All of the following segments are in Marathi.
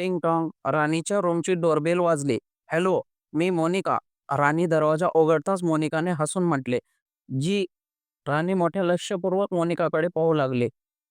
टिंग टॉंग राणीच्या रूमची डोरबेल वाजली. हॅलो मी मोनिका. राणी दरवाजा ओघडताच मोनिकाने हसून म्हटले. जी राणी मोठ्या लक्षपूर्वक मोनिकाकडे पाहू लागली.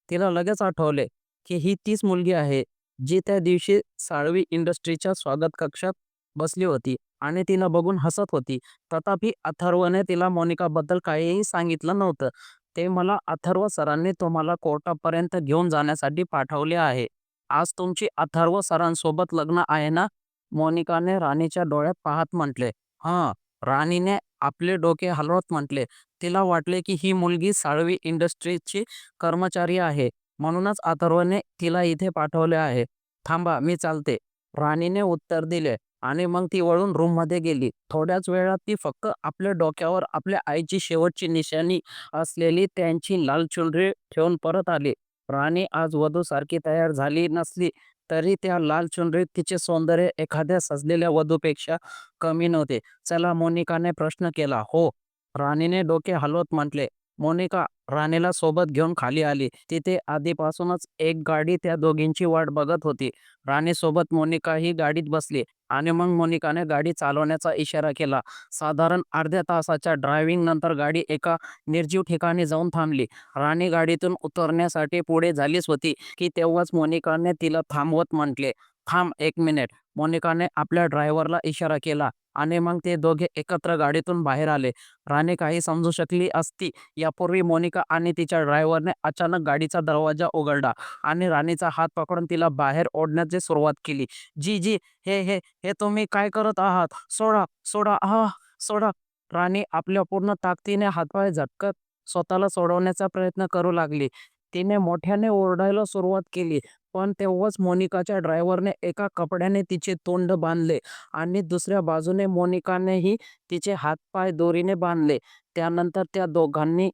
तिला लगेच आठवले की ही तीच मुलगी आहे जी त्या दिवशी साळवी इंडस्ट्रीच्या स्वागत कक्षात बसली होती आणि तिला बघून हसत होती. तथापि अथर्वने तिला मोनिकाबद्दल काहीही सांगितलं नव्हतं. ते मला अथर्व सरांनी तुम्हाला कोर्टापर्यंत घेऊन जाण्यासाठी पाठवले आहे. आज तुमची अथर्व सरांसोबत लग्न आहे ना? मोनिकाने राणीच्या डोळ्यात पाहत म्हटले. हां राणीने आपले डोके हलवत म्हटले. तिला वाटले की ही मुलगी साळवी इंडस्ट्रीजची कर्मचारी आहे. म्हणूनच अथर्वने तिला इथे पाठवले आहे. थांबा मी चालते. राणीने उत्तर दिले आणि मग ती वळून रूममध्ये गेली. थोड्याच वेळात ती फक्त आपल्या डोक्यावर आपल्या आईची शेवटची निशाणी असलेली त्यांची लाल चुनरी ठेवून परत आली. राणी आज वधू सारखी तयार झाली नसली तरी त्या लाल चुनरीत तिचे सौंदर्य एखाद्या सजलेल्या वधूपेक्षा कमी नव्हते. चला मोनिकाने प्रश्न केला हो. राणीने डोके हलवत म्हटले मोनिका राणीला सोबत घेऊन खाली आली. तिथे आधीपासूनच एक गाडी त्या दोघींची वाट बघत होती. राणीसोबत मोनिका ही गाडीत बसली आणि मग मोनिकाने गाडी चालवण्याचा इशारा केला. साधारण अर्ध्या तासाच्या ड्रायव्हिंग नंतर गाडी एका निर्जीव ठिकाणी जाऊन थांबली. राणी गाडीतून उतरण्यासाठी पुढे झालीच होती की तेव्हाच मोनिकाने तिला थांबवत म्हटले. थांब एक मिनिट. मोनिकाने आपल्या ड्रायव्हरला इशारा केला आणि मग ते दोघे एकत्र गाडीतून बाहेर आले. राणी काही समजू शकली असती. यापूर्वी मोनिका आणि तिच्या ड्रायव्हरने अचानक गाडीचा दरवाजा उघडला आणि राणीचा हात पकडून तिला बाहेर ओढण्याची सुरुवात केली. जी जी हे हे हे तुम्ही काय करत आहात? सोडा सोडा आह सोडा. राणी आपल्या पूर्ण ताकदीने हातपाय झटकत स्वतःला सोडवण्याचा प्रयत्न करू लागली. तिने मोठ्याने ओरडायला सुरुवात केली. पण तेव्हाच मोनिकाच्या ड्रायव्हरने एका कपड्याने तिचे तोंड बांधले आणि दुसऱ्या बाजूने मोनिकानेही तिचे हातपाय दोरीने बांधले. त्यानंतर त्या दोघांनी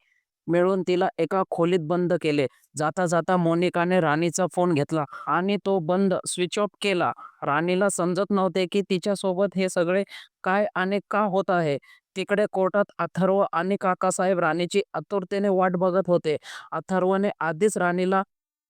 मिळून तिला एका खोलीत बंद केले. जाता जाता मोनिकाने राणीचा फोन घेतला आणि तो बंद स्विच ऑफ केला. राणीला समजत नव्हते की तिच्यासोबत हे सगळे काय आणि का होत आहे. तिकडे कोर्टात अथर्व आणि काकासाहेब राणीची आतुरतेने वाट बघत होते. अथर्वने आधीच राणीला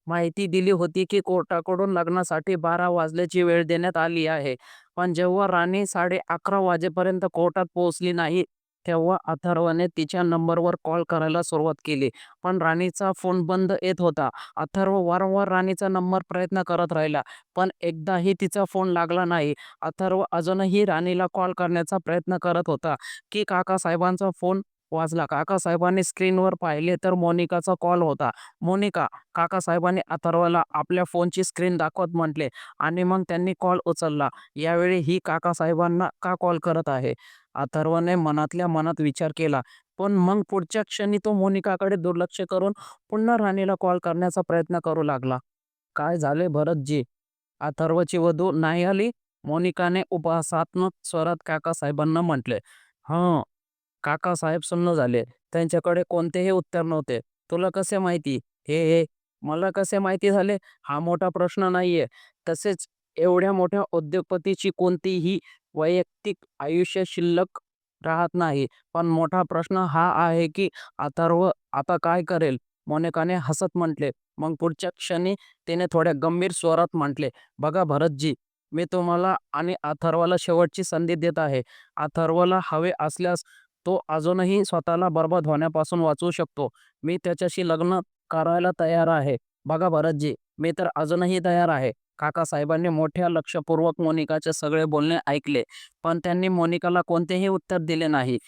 माहिती दिली होती की कोर्टाकडून लग्नासाठी बारा वाजल्याची वेळ देण्यात आली आहे. पण जेव्हा राणी साडे अकरा वाजेपर्यंत कोर्टात पोहोचली नाही तेव्हा अथर्वने तिच्या नंबरवर कॉल करायला सुरुवात केली. पण राणीचा फोन बंद येत होता. अथर्व वारंवार राणीचा नंबर प्रयत्न करत राहिला पण एकदाही तिचा फोन लागला नाही. अथर्व अजूनही राणीला कॉल करण्याचा प्रयत्न करत होता की काकासाहेबांचा फोन वाजला. काकासाहेबांनी स्क्रीनवर पाहिले तर मोनिकाचा कॉल होता. मोनिका काकासाहेबांनी अथर्वला आपल्या फोनची स्क्रीन दाखवत म्हटले आणि मग त्यांनी कॉल उचलला. यावेळी ही काकासाहेबांना का कॉल करत आहे? अथर्वने मनातल्या मनात विचार केला पण मग पुढच्या क्षणी तो मोनिकाकडे दुर्लक्ष करून पुन्हा राणीला कॉल करण्याचा प्रयत्न करू लागला. काय झाले भरतजी अथर्वची वधू नाही आली? मोनिकाने उपहासात्मक स्वरात काकासाहेबांना म्हटले. हां काकासाहेब सुन्न झाले. त्यांच्याकडे कोणतेही उत्तर नव्हते. तुला कसे माहिती? हे हे मला कसे माहिती झाले? हा मोठा प्रश्न नाहीये. तसेच एवढ्या मोठ्या उद्योगपतीची कोणतीही वैयक्तिक आयुष्य शिल्लक राहत नाही. पण मोठा प्रश्न हा आहे की अथर्व आता काय करेल? मोनिकाने हसत म्हटले. मग पुढच्या क्षणी तिने थोड्या गंभीर स्वरात म्हटले बघा भरतजी मी तुम्हाला आणि अथर्वला शेवटची संधी देत आहे. अथर्वला हवे असल्यास तो अजूनही स्वतःला बर्बाद होण्यापासून वाचवू शकतो. मी त्याच्याशी लग्न करायला तयार आहे. बघा भरतजी मी तर अजूनही तयार आहे. काकासाहेबांनी मोठ्या लक्षपूर्वक मोनिकाचे सगळे बोलणे ऐकले पण त्यांनी मोनिकाला कोणतेही उत्तर दिले नाही.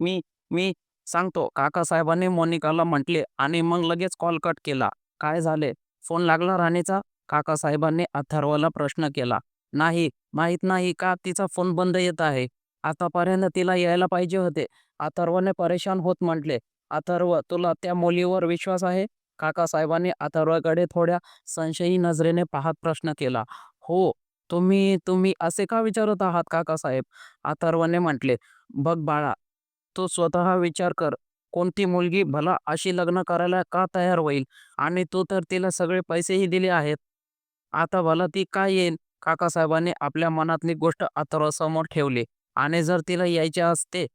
मी मी सांगतो काकासाहेबांनी मोनिकाला म्हटले आणि मग लगेच कॉल कट केला. काय झाले? फोन लागला राणीचा? काकासाहेबांनी अथर्वला प्रश्न केला. नाही माहीत नाही का तिचा फोन बंद येत आहे? आतापर्यंत तिला यायला पाहिजे होते. अथर्वने परेशान होत म्हटले अथर्व तुला त्या मुलीवर विश्वास आहे? काकासाहेबांनी अथर्वकडे थोड्या संशयी नजरेने पाहत प्रश्न केला. हो तुम्ही तुम्ही असे का विचारत आहात काकासाहेब? अथर्वने म्हटले बघ बाळा तू स्वतः विचार कर कोणती मुलगी भला अशी लग्न करायला का तयार होईल? आणि तू तर तिला सगळे पैसेही दिले आहेत. आता भला ती का येईल काकासाहेबांनी आपल्या मनातली गोष्ट अथर्वसमोर ठेवली. आणि जर तिला यायचे असते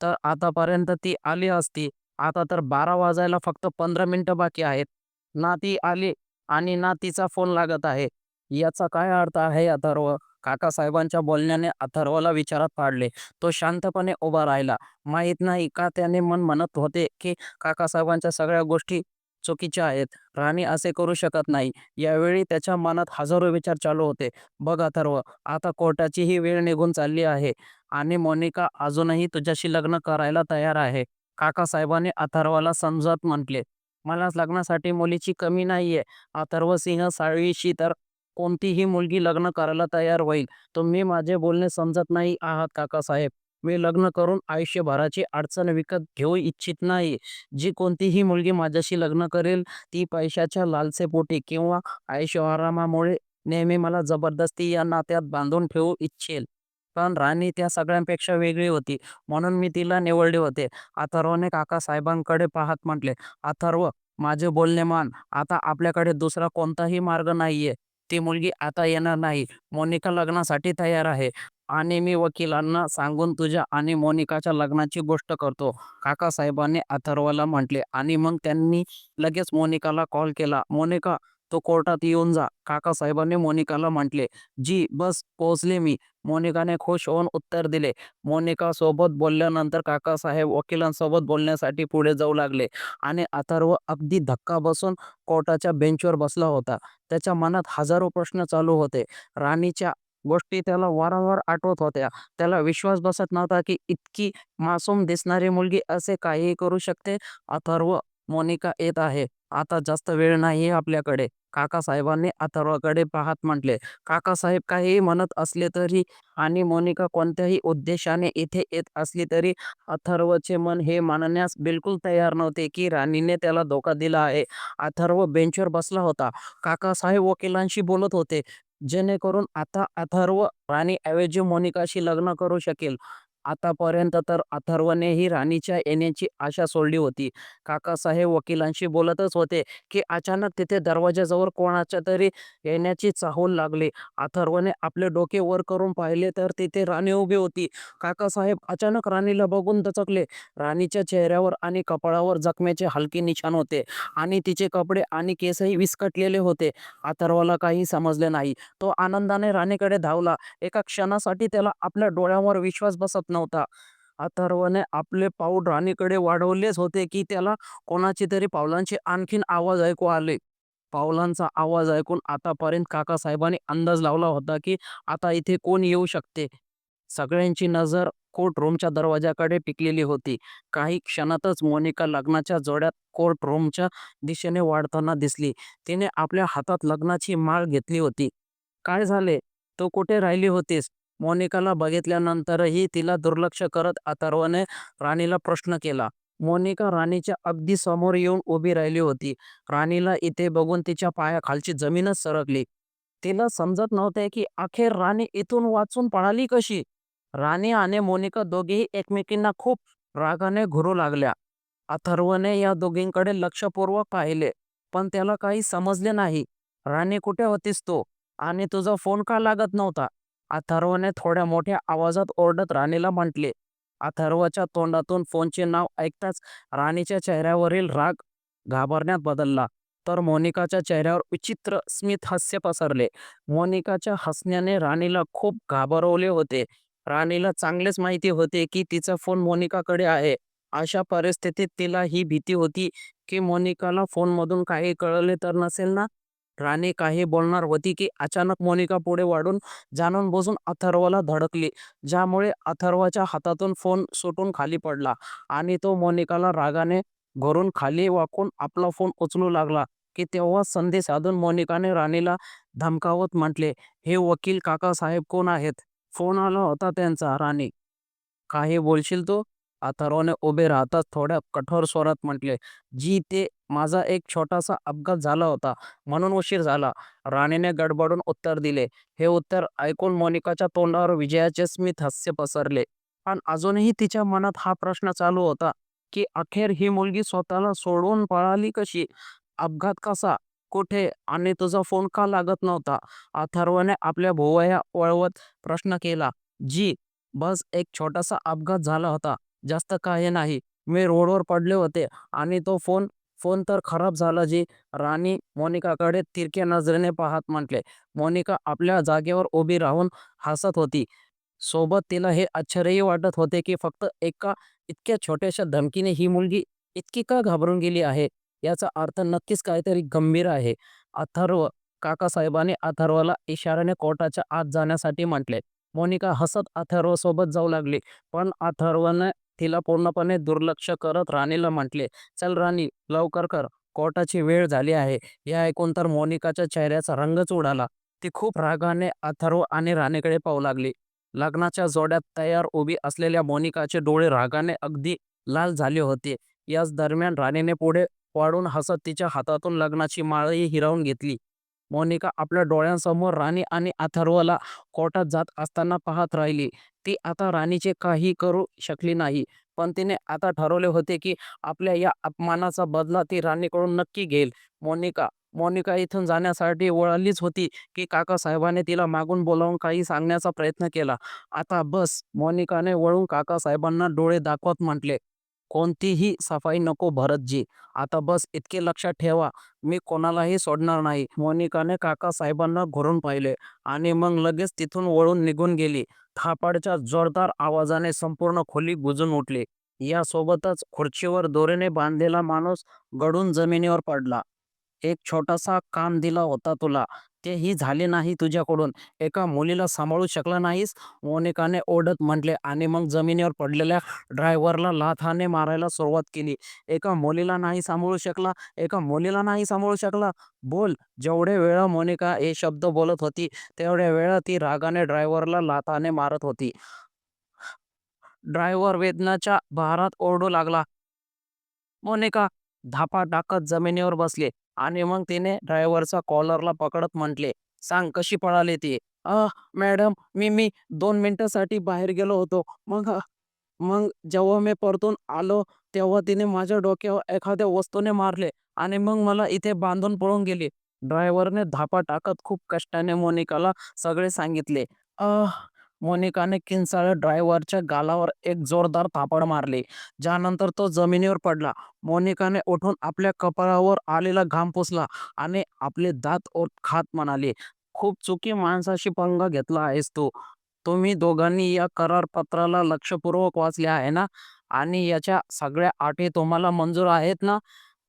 तर आतापर्यंत ती आली असती. आता तर बारा वाजायला फक्त पंधरा मिनटं बाकी आहेत. ना ती आली आणि ना तिचा फोन लागत आहे. याचा काय अर्थ आहे अथर्व? काकासाहेबांच्या बोलण्याने अथर्वला विचारात पाडले. तो शांतपणे उभा राहिला. माहीत नाही का त्याने मन म्हणत होते की काकासाहेबांच्या सगळ्या गोष्टी चुकीच्या आहेत. राणी असे करू शकत नाही. यावेळी त्याच्या मनात हजारो विचार चालू होते. बघ अथर्व आता कोर्टाची ही वेळ निघून चालली आहे. आणि मोनिका अजूनही तुझ्याशी लग्न करायला तयार आहे. काकासाहेबाने अथर्वला समजत म्हटले मला लग्नासाठी मुलीची कमी नाहीये. अथर्व सिंह साळवीशी तर कोणतीही मुलगी लग्न करायला तयार होईल. तुम्ही माझे बोलणे समजत नाही आहात काकासाहेब. मी लग्न करून आयुष्यभराची अडचण विकत घेऊ इच्छित नाही. जी कोणतीही मुलगी माझ्याशी लग्न करेल ती पैशाच्या लालसेपोटी किंवा ऐशोआरामामुळे नेहमी मला जबरदस्ती या नात्यात बांधून ठेवू इच्छेल. पण राणी त्या सगळ्यांपेक्षा वेगळी होती. म्हणून मी तिला निवडले होते. अथर्वने काकासाहेबांकडे पाहत म्हटले अथर्व माझे बोलणे मान. आता आपल्याकडे दुसरा कोणताही मार्ग नाहीये. ती मुलगी आता येणार नाही. मोनिका लग्नासाठी तयार आहे. आणि मी वकिलांना सांगून तुझ्या आणि मोनिकाच्या लग्नाची गोष्ट करतो. काकासाहेबांनी अथर्वला म्हटले. आणि मग त्यांनी लगेच मोनिकाला कॉल केला. मोनिका तो कोर्टात येऊन जा. काकासाहेबांनी मोनिकाला म्हटले जी बस पोहोचले मी. मोनिकाने खुश होऊन उत्तर दिले. मोनिका सोबत बोलल्यानंतर काकासाहेब वकिलांसोबत बोलण्यासाठी पुढे जाऊ लागले आणि अथर्व अगदी धक्का बसून कोर्टाच्या बेंचवर बसला होता. त्याच्या मनात हजारो प्रश्न चालू होते. राणीच्या गोष्टी त्याला वारंवार आठवत होत्या. त्याला विश्वास बसत नव्हता की इतकी मासूम दिसणारी मुलगी असे काहीही करू शकते. अथर्व मोनिका येत आहे. आता जास्त वेळ नाही आपल्याकडे. काकासाहेबांनी अथर्वकडे पाहत म्हटले. काकासाहेब काहीही म्हणत असले तरी आणि मोनिका कोणत्याही उद्देशाने इथे येत असली तरी अथर्वचे मन हे मानण्यास बिलकुल तयार नव्हते की राणीने त्याला धोका दिला आहे. अथर्व बेंचवर बसला होता. काकासाहेब वकिलांशी बोलत होते. जेणेकरून आता अथर्व राणीऐवजी मोनिकाशी लग्न करू शकेल. आतापर्यंत तर अथर्वनेही राणीच्या येण्याची आशा सोडली होती. काकासाहेब वकिलांशी बोलतच होते की अचानक तिथे दरवाजाजवळ कोणाच्या तरी येण्याची चाहूल लागली. अथर्वने आपले डोके वर करून पाहिले तर तिथे राणी उभी होती. काकासाहेब अचानक राणीला बघून दचकले. राणीच्या चेहऱ्यावर आणि कपाळावर जखमेचे हलके निशाण होते आणि तिचे कपडे आणि केसही विस्कटलेले होते. अथर्वला काही समजले नाही. तो आनंदाने राणीकडे धावला. एका क्षणासाठी त्याला आपल्या डोळ्यावर विश्वास बसत नव्हता. अथर्वने आपले पाऊल राणीकडे वाढवलेच होते की त्याला कोणाची तरी पावलांचे आणखीन आवाज ऐकू आले. पावलांचा आवाज ऐकून आतापर्यंत काकासाहेबांनी अंदाज लावला होता की आता इथे कोण येऊ शकते? सगळ्यांची नजर कोर्ट रूमच्या दरवाजाकडे टिकलेली होती. काही क्षणातच मोनिका लग्नाच्या जोड्यात कोर्ट रूमच्या दिशेने वाढताना दिसली. तिने आपल्या हातात लग्नाची माळ घेतली होती. काय झाले? तू कुठे राहिली होतीस? मोनिकाला बघितल्यानंतरही तिला दुर्लक्ष करत अथर्वने राणीला प्रश्न केला. मोनिका राणीच्या अगदी समोर येऊन उभी राहिली होती. राणीला इथे बघून तिच्या पायाखालची जमीनच सरकली. तिला समजत नव्हते की अखेर राणी इथून वाचून पळाली कशी? राणी आणि मोनिका दोघेही एकमेकींना खूप रागाने घुरू लागल्या. अथर्वने या दोघींकडे लक्षपूर्वक पाहिले पण त्याला काही समजले नाही. राणी कुठे होतीस तू? आणि तुझा फोन का लागत नव्हता? अथर्वने थोड्या मोठ्या आवाजात ओरडत राणीला म्हटले अथर्वच्या तोंडातून फोनचे नाव ऐकताच राणीच्या चेहऱ्यावरील राग घाबरण्यात बदलला. तर मोनिकाच्या चेहऱ्यावर विचित्र स्मित हास्य पसरले. मोनिकाच्या हसण्याने राणीला खूप घाबरवले होते. राणीला चांगलेच माहिती होते की तिचा फोन मोनिकाकडे आहे. अशा परिस्थितीत तिला ही भीती होती की मोनिकाला फोनमधून काही कळले तर नसेल ना? राणी काही बोलणार होती की अचानक मोनिका पुढे वाढून जाणून बसून अथर्वला धडकली ज्यामुळे अथर्वच्या हातातून फोन सुटून खाली पडला आणि तो मोनिकाला रागाने घरून खाली वाकून आपला फोन उचलू लागला की तेव्हा संधी साधून मोनिकाने राणीला धमकावत म्हटले हे वकील काकासाहेब कोण आहेत? फोन आला होता त्यांचा राणी. काही बोलशील तो? अथर्वने उभे राहताच थोड्या कठोर स्वरात म्हटले जी ते माझा एक छोटासा अपघात झाला होता. म्हणून उशीर झाला. राणीने गडबडून उत्तर दिले. हे उत्तर ऐकून मोनिकाच्या तोंडावर विजयाचे स्मित हास्य पसरले. पण अजूनही तिच्या मनात हा प्रश्न चालू होता की अखेर ही मुलगी स्वतःला सोडून पळाली कशी? अपघात कसा? कुठे? आणि तुझा फोन का लागत नव्हता? अथर्वने आपल्या भोवया वळवत प्रश्न केला जी बस एक छोटासा अपघात झाला होता. जास्त काही नाही. मी रोडवर पडले होते आणि तो फोन फोन तर खराब झाला जी राणी मोनिकाकडे तिरक्या नजरेने पाहत म्हटले मोनिका आपल्या जागेवर उभी राहून हसत होती. सोबत तिला हे आश्चर्यही वाटत होते की फक्त एका इतक्या छोट्याशा धमकीने ही मुलगी इतकी का घाबरून गेली आहे? याचा अर्थ नक्कीच काहीतरी गंभीर आहे. अथर्व काकासाहेबाने अथर्वला इशाऱ्याने कोर्टाच्या आत जाण्यासाठी म्हटले. मोनिका हसत अथर्व सोबत जाऊ लागली पण अथर्वने तिला पूर्णपणे दुर्लक्ष करत राणीला म्हटले चल राणी लवकर कर. कोर्टाची वेळ झाली आहे. हे ऐकून तर मोनिकाच्या चेहऱ्याचा रंगच उडाला. ती खूप रागाने अथर्व आणि राणीकडे पाहू लागली. लग्नाच्या जोड्यात तयार उभी असलेल्या मोनिकाचे डोळे रागाने अगदी लाल झाले होते. याच दरम्यान राणीने पुढे वाढून हसत तिच्या हातातून लग्नाची माळही हिरावून घेतली. मोनिका आपल्या डोळ्यांसमोर राणी आणि अथर्वला कोर्टात जात असताना पाहत राहिली. ती आता राणीचे काही करू शकली नाही. पण तिने आता ठरवले होते की आपल्या या अपमानाचा बदला ती राणीकडून नक्की घेईल. मोनिका मोनिका इथून जाण्यासाठी वळलीच होती की काकासाहेबाने तिला मागून बोलावून काही सांगण्याचा प्रयत्न केला. आता बस मोनिकाने वळून काकासाहेबांना डोळे दाखवत म्हटले. कोणतीही सफाई नको भरतजी आता बस इतके लक्षात ठेवा मी कोणालाही सोडणार नाही. मोनिकाने काकासाहेबांना घोरून पाहिले आणि मग लगेच तिथून वळून निघून गेली. थापाडच्या जोरदार आवाजाने संपूर्ण खोली गुजून उठली. यासोबतच खुर्चीवर दोरीने बांधलेला माणूस गडून जमिनीवर पडला. एक छोटासा काम दिला होता तुला. तेही झाले नाही तुझ्याकडून. एका मुलीला सांभाळू शकला नाहीस. मोनिकाने ओढत म्हटले आणि मग जमिनीवर पडलेल्या ड्रायव्हरला लाथाने मारायला सुरुवात केली. एका मुलीला नाही सांभाळू शकला. एका मुलीला नाही सांभाळू शकला. बोल. जेवढे वेळा मोनिका हे शब्द बोलत होती तेवढ्या वेळा ती रागाने ड्रायव्हरला लाथाने मारत होती. ड्रायव्हर वेदनाच्या भारात ओरडू लागला. मोनिका धापा टाकत जमिनीवर बसले. आणि मग तिने ड्रायव्हरचा कॉलरला पकडत म्हटले सांग कशी पळाली ती? अ मॅडम मी मी दोन मिनिटासाठी बाहेर गेलो होतो. मग मग जेव्हा मी परतून आलो तेव्हा तिने माझ्या डोक्यावर एखाद्या वस्तूने मारले आणि मग मला इथे बांधून पळून गेली. ड्रायव्हरने धापा टाकत खूप कष्टाने मोनिकाला सगळे सांगितले अ मोनिकाने किंचाळत ड्रायव्हरच्या गालावर एक जोरदार थापड मारली. ज्यानंतर तो जमिनीवर पडला. मोनिकाने उठून आपल्या कपाळावर आलेला घाम पुसला आणि आपले दात ओत खात म्हणाले खूप चुकी माणसाशी पंग घेतला आहेस तू. तुम्ही दोघांनी या करारपत्राला लक्षपूर्वक वाचले आहे ना? आणि याच्या सगळ्या अटी तुम्हाला मंजूर आहेत ना?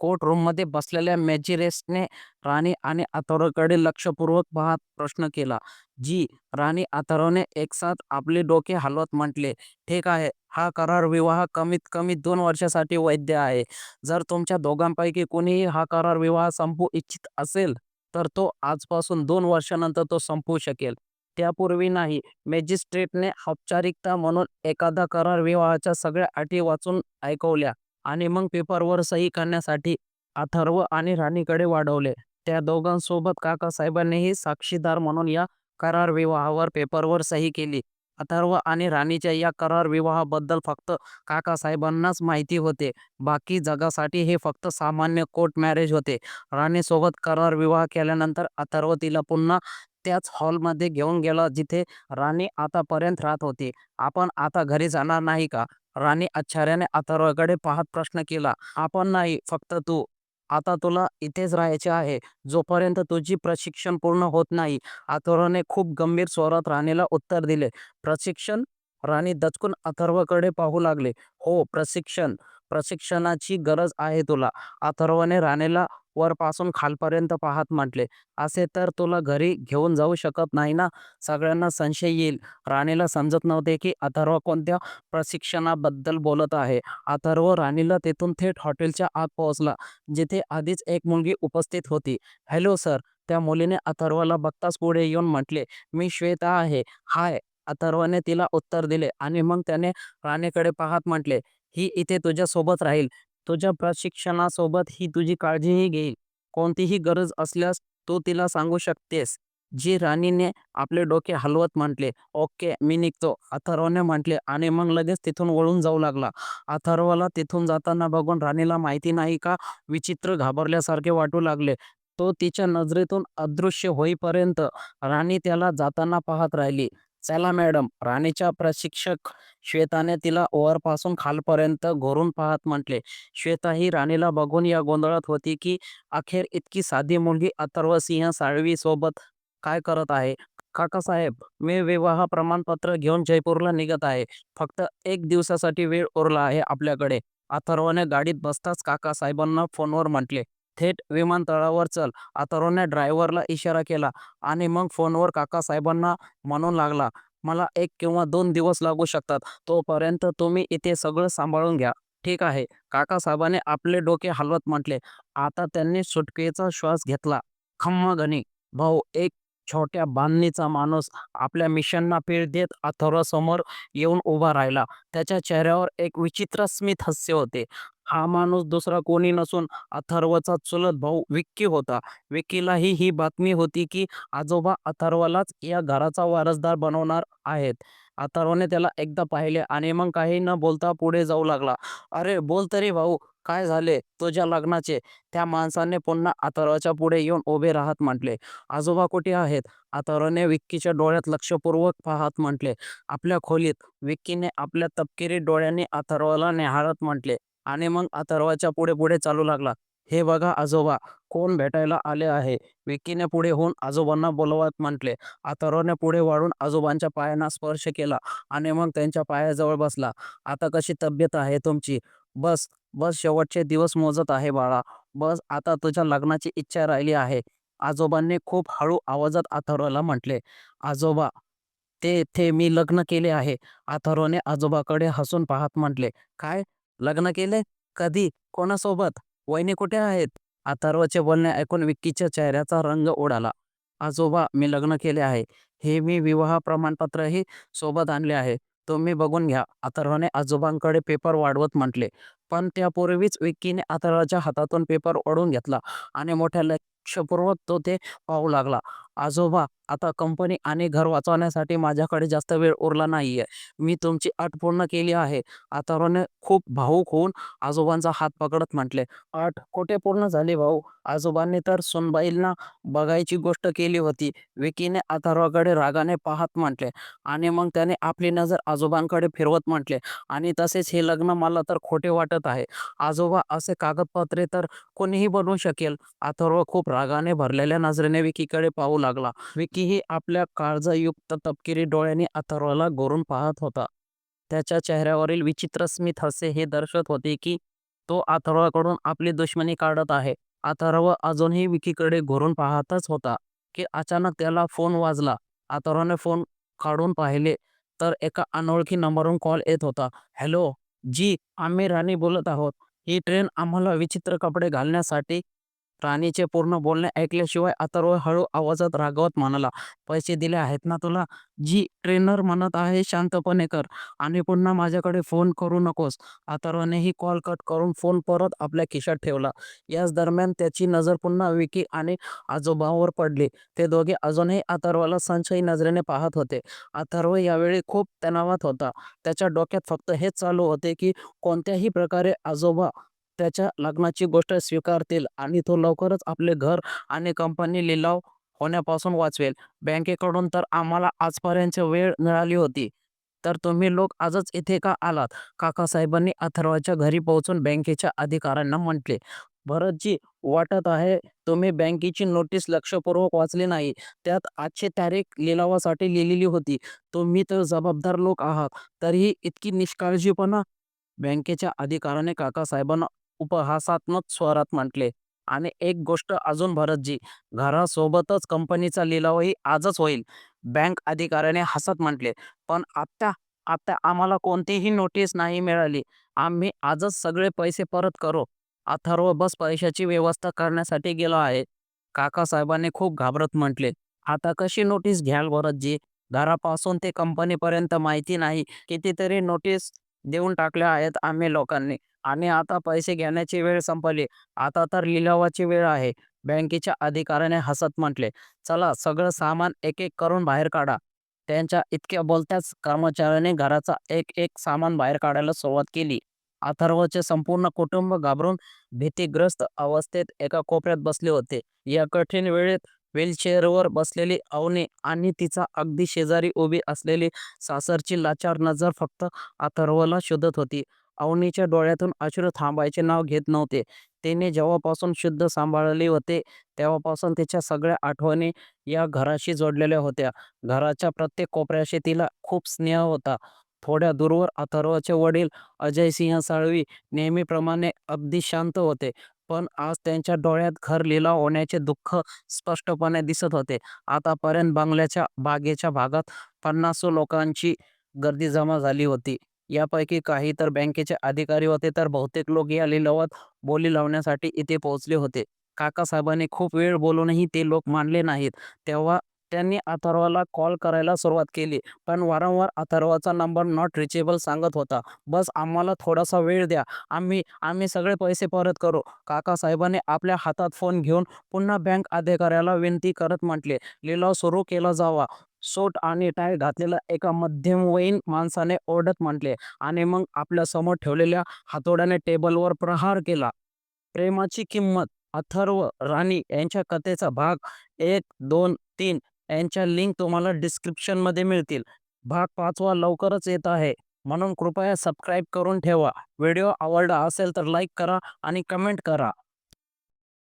कोर्ट रूममध्ये बसलेल्या मॅजिरेस्टने राणी आणि अथर्वकडे लक्षपूर्वक पाहत प्रश्न केला. जी राणी अथर्वने एकसाथ आपले डोके हलवत म्हटले ठीक आहे हा करार विवाह कमीत कमी दोन वर्षासाठी वैध आहे. जर तुमच्या दोघांपैकी कोणीही हा करार विवाह संपू इच्छित असेल तर तो आजपासून दोन वर्षानंतर तो संपवू शकेल. त्यापूर्वी नाही. मॅजिस्ट्रेटने औपचारिकता म्हणून एखादा करार विवाहाच्या सगळ्या अटी वाचून ऐकवल्या. आणि मग पेपरवर सही करण्यासाठी अथर्व आणि राणीकडे वाढवले. त्या दोघांसोबत काकासाहेबांनीही साक्षीदार म्हणून या करार विवाहावर पेपरवर सही केली. अथर्व आणि राणीच्या या करार विवाहाबद्दल फक्त काकासाहेबांनाच माहिती होते. बाकी जगासाठी हे फक्त सामान्य कोर्ट मॅरेज होते. राणीसोबत करार विवाह केल्यानंतर अथर्व तिला पुन्हा त्याच हॉलमध्ये घेऊन गेला जिथे राणी आतापर्यंत राहत होती. आपण आता घरी जाणार नाही का? राणी आश्चर्याने अथर्वकडे पाहत प्रश्न केला आपण नाही फक्त तू. आता तुला इथेच राहायचे आहे. जोपर्यंत तुझी प्रशिक्षण पूर्ण होत नाही. अथर्वने खूप गंभीर स्वरात राणीला उत्तर दिले. प्रशिक्षण? राणी दचकून अथर्वकडे पाहू लागले. हो प्रशिक्षण. प्रशिक्षणाची गरज आहे तुला. अथर्वने राणीला वरपासून खालपर्यंत पाहत म्हटले. असे तर तुला घरी घेऊन जाऊ शकत नाही ना? सगळ्यांना संशय येईल. राणीला समजत नव्हते की अथर्व कोणत्या प्रशिक्षणाबद्दल बोलत आहे. अथर्व राणीला तेथून थेट हॉटेलच्या आत पोहोचला जिथे आधीच एक मुलगी उपस्थित होती. Hello sir. त्या मुलीने अथर्वला बघताच पुढे येऊन म्हटले मी श्वेता आहे. हाय. अथर्वने तिला उत्तर दिले आणि मग त्याने राणीकडे पाहत म्हटले ही इथे तुझ्या सोबत राहील. तुझ्या प्रशिक्षणासोबत ही तुझी काळजीही घेईल. कोणतीही गरज असल्यास तू तिला सांगू शकतेस. जी राणीने आपले डोके हलवत म्हटले ओके मी निघतो. अथर्वने म्हटले आणि मग लगेच तिथून वळून जाऊ लागला. अथर्वला तिथून जाताना बघून राणीला माहिती नाही का विचित्र घाबरल्यासारखे वाटू लागले. तो तिच्या नजरेतून अदृश्य होईपर्यंत राणी त्याला जाताना पाहत राहिली. चला मॅडम. राणीच्या प्रशिक्षक श्वेताने तिला ओवरपासून खालपर्यंत घोरून पाहत म्हटले श्वेता ही राणीला बघून या गोंधळात होती की अखेर इतकी साधी मुलगी अथर्व सिंह साळवी सोबत काय करत आहे? काकासाहेब मी विवाह प्रमाणपत्र घेऊन जयपूरला निघत आहे. फक्त एक दिवसासाठी वेळ उरला आहे आपल्याकडे. अथर्वने गाडीत बसताच काकासाहेबांना फोनवर म्हटले थेट विमानतळावर चल. अथर्वने ड्रायव्हरला इशारा केला आणि मग फोनवर काकासाहेबांना म्हणून लागला मला एक किंवा दोन दिवस लागू शकतात. तोपर्यंत तुम्ही इथे सगळं सांभाळून घ्या. ठीक आहे. काकासाहेबाने आपले डोके हलवत म्हटले. आता त्यांनी सुटकेचा श्वास घेतला. खम्मा घनी भाऊ एक छोट्या बांधणीचा माणूस आपल्या मिशनना पीळ देत अथर्वसमोर येऊन उभा राहिला. त्याच्या चेहऱ्यावर एक विचित्र स्मित हास्य होते. हा माणूस दुसरा कोणी नसून अथर्वचा चुलत भाऊ विक्की होता. विक्कीलाही ही बातमी होती की आजोबा अथर्वलाच या घराचा वारसदार बनवणार आहेत. अथर्वने त्याला एकदा पाहिले आणि मग काही न बोलता पुढे जाऊ लागला. अरे बोल तरी भाऊ. काय झाले? तुझ्या लग्नाचे. त्या माणसाने पुन्हा अथर्वच्या पुढे येऊन उभे राहत म्हटले आजोबा कुठे आहेत? अथर्वने विक्कीच्या डोळ्यात लक्षपूर्वक पाहत म्हटले आपल्या खोलीत. विक्कीने आपल्या तपकिरी डोळ्यांनी अथर्वला निहाळत म्हटले आणि मग अथर्वाच्या पुढे पुढे चालू लागला हे बघा आजोबा कोण भेटायला आले आहे? विक्कीने पुढे होऊन आजोबांना बोलवत म्हटले. अथर्वने पुढे वाढून आजोबांच्या पायांना स्पर्श केला आणि मग त्यांच्या पायाजवळ बसला आता कशी तब्येत आहे तुमची? बस बस शेवटचे दिवस मोजत आहे बाळा. बस आता तुझ्या लग्नाची इच्छा राहिली आहे. आजोबांनी खूप हळू आवाजात अथर्वला म्हटले आजोबा ते ते मी लग्न केले आहे. अथर्वने आजोबाकडे हसून पाहत म्हटले काय? लग्न केले? कधी? कोणासोबत? वहिनी कुठे आहेत? अथर्वचे बोलणे ऐकून विक्कीच्या चेहऱ्याचा रंग उडाला आजोबा मी लग्न केले आहे. हे मी विवाह प्रमाणपत्रही सोबत आणले आहे. तुम्ही बघून घ्या. अथर्वने आजोबांकडे पेपर वाढवत म्हटले. पण त्यापूर्वीच विक्कीने अथर्वच्या हातातून पेपर ओढून घेतला आणि मोठ्या लक्षपूर्वक तो ते पाहू लागला. आजोबा आता कंपनी आणि घर वाचवण्यासाठी माझ्याकडे जास्त वेळ उरला नाहीये. मी तुमची अट पूर्ण केली आहे. आतारोने खूप भाऊक होऊन आजोबांचा हात पकडत म्हटले अट कुठे पूर्ण झाली भाऊ? आजोबांनी तर सुनबाईंना बघायची गोष्ट केली होती. विकीने अथर्वाकडे रागाने पाहत म्हटले आणि मग त्याने आपली नजर आजोबांकडे फिरवत म्हटले आणि तसेच हे लग्न मला तर खोटे वाटत आहे. आजोबा असे कागदपत्रे तर कोणीही बनवू शकेल. अथर्व खूप रागाने भरलेल्या नजरेने विकीकडे पाहू लागला. विकीही आपल्या काळजायुक्त तपकिरी डोळ्यांनी अथर्वला गोरून पाहत होता. त्याच्या चेहऱ्यावरील विचित्र स्मित हास्य हे दर्शवत होते की तो अथर्वाकडून आपली दुश्मनी काढत आहे. अथर्व अजूनही विकीकडे घोरून पाहतच होता की अचानक त्याला फोन वाजला. अथर्वने फोन काढून पाहिले तर एका अनोळखी नंबरवरून कॉल येत होता. हॅलो जी आम्ही राणी बोलत आहोत. ही ट्रेन आम्हाला विचित्र कपडे घालण्यासाठी राणीचे पूर्ण बोलणे ऐकल्याशिवाय अथर्व हळू आवाजात रागवत म्हणाला पैसे दिले आहेत ना तुला? जी ट्रेनर म्हणत आहे शांतपणे कर आणि पुन्हा माझ्याकडे फोन करू नकोस. अथर्वनेही कॉल कट करून फोन परत आपल्या खिशात ठेवला. याच दरम्यान त्याची नजर पुन्हा विकी आणि आजोबावर पडली. ते दोघे अजूनही अथर्वला संशयी नजरेने पाहत होते. अथर्व यावेळी खूप तणावात होता. त्याच्या डोक्यात फक्त हेच चालू होते की कोणत्याही प्रकारे आजोबा त्याच्या लग्नाची गोष्ट स्वीकारतील आणि तो लवकरच आपले घर आणि कंपनी लिलाव होण्यापासून वाचवेल. बँकेकडून तर आम्हाला आजपर्यंत वेळ मिळाली होती. तर तुम्ही लोक आजच इथे का आलात? काकासाहेबांनी अथर्वाच्या घरी पोहोचून बँकेच्या अधिकाऱ्यांना म्हटले भरतजी वाटत आहे तुम्ही बँकेची नोटीस लक्षपूर्वक वाचली नाही. त्यात आजची तारीख लिलावासाठी लिहिलेली होती. तुम्ही तर जबाबदार लोक आहात. तरीही इतकी निष्काळजीपणा? बँकेच्या अधिकाऱ्याने काकासाहेबांना उपहासात्मक स्वरात म्हटले. आणि एक गोष्ट अजून भरतजी घरासोबतच कंपनीचा लिलावही आजच होईल बँक अधिकाऱ्याने हसत म्हटले. पण आत्ता आता आम्हाला कोणतीही नोटीस नाही मिळाली. आम्ही आजच सगळे पैसे परत करू. अथर्व बस पैशाची व्यवस्था करण्यासाठी गेलो आहे. काकासाहेबांनी खूप घाबरत म्हटले. आता कशी नोटीस घ्याल भरतजी? घरापासून ते कंपनीपर्यंत माहिती नाही. कितीतरी नोटीस देऊन टाकल्या आहेत आम्ही लोकांनी. आणि आता पैसे घेण्याची वेळ संपली. आता तर लिलावाची वेळ आहे. बँकेच्या अधिकाऱ्याने हसत म्हटले चला सगळं सामान एक एक करून बाहेर काढा. त्यांच्या इतक्या बोलत्याच कर्मचाऱ्याने घराचा एक एक सामान बाहेर काढायला सुरुवात केली. अथर्वचे संपूर्ण कुटुंब घाबरून भीतीग्रस्त अवस्थेत एका कोपऱ्यात बसले होते. या कठीण वेळेत व्हीलचेअरवर बसलेली अवने आणि तिचा अगदी शेजारी उभी असलेली सासरची लाचार नजर फक्त अथर्वला शोधत होती. अवनीच्या डोळ्यातून अश्रू थांबायचे नाव घेत नव्हते. तिने जेव्हापासून शुद्ध सांभाळले होते तेव्हापासून तिच्या सगळ्या आठवणी या घराशी जोडलेल्या होत्या. घराच्या प्रत्येक कोपऱ्याशी तिला खूप स्नेह होता. थोड्या दूरवर अथर्वचे वडील अजय सिंह साळवी नेहमीप्रमाणे अगदी शांत होते. पण आज त्यांच्या डोळ्यात घर लिलाव होण्याचे दुःख स्पष्टपणे दिसत होते. आतापर्यंत बंगल्याच्या बागेच्या भागात पन्नास लोकांची गर्दी जमा झाली होती. यापैकी काही तर बँकेचे अधिकारी होते तर बहुतेक लोक या लिलावात बोली लावण्यासाठी इथे पोहोचले होते. काकासाहेबांनी खूप वेळ बोलूनही ते लोक मानले नाहीत. तेव्हा त्यांनी अथर्वला कॉल करायला सुरुवात केली. पण वारंवार अथर्वाचा नंबर नॉट रिचेबल सांगत होता. बस आम्हाला थोडासा वेळ द्या. आम्ही आम्ही सगळे पैसे परत करू. काकासाहेबांनी आपल्या हातात फोन घेऊन पुन्हा बँक अधिकाऱ्याला विनंती करत म्हटले, लिलाव सुरू केला जावा. सूट आणि टाय घातलेल्या एका मध्यमवयीन माणसाने ओढत म्हटले आणि मग आपल्यासमोर ठेवलेल्या हातोड्याने टेबलवर प्रहार केला. प्रेमाची किंमत अथर्व राणी यांच्या कथेचा भाग एक, दोन, तीन यांच्या लिंक तुम्हाला डिस्क्रिप्शनमध्ये मिळतील. भाग पाचवा लवकरच येत आहे. म्हणून कृपया सबस्क्राईब करून ठेवा. व्हिडिओ आवडला असेल तर लाईक करा आणि कमेंट करा.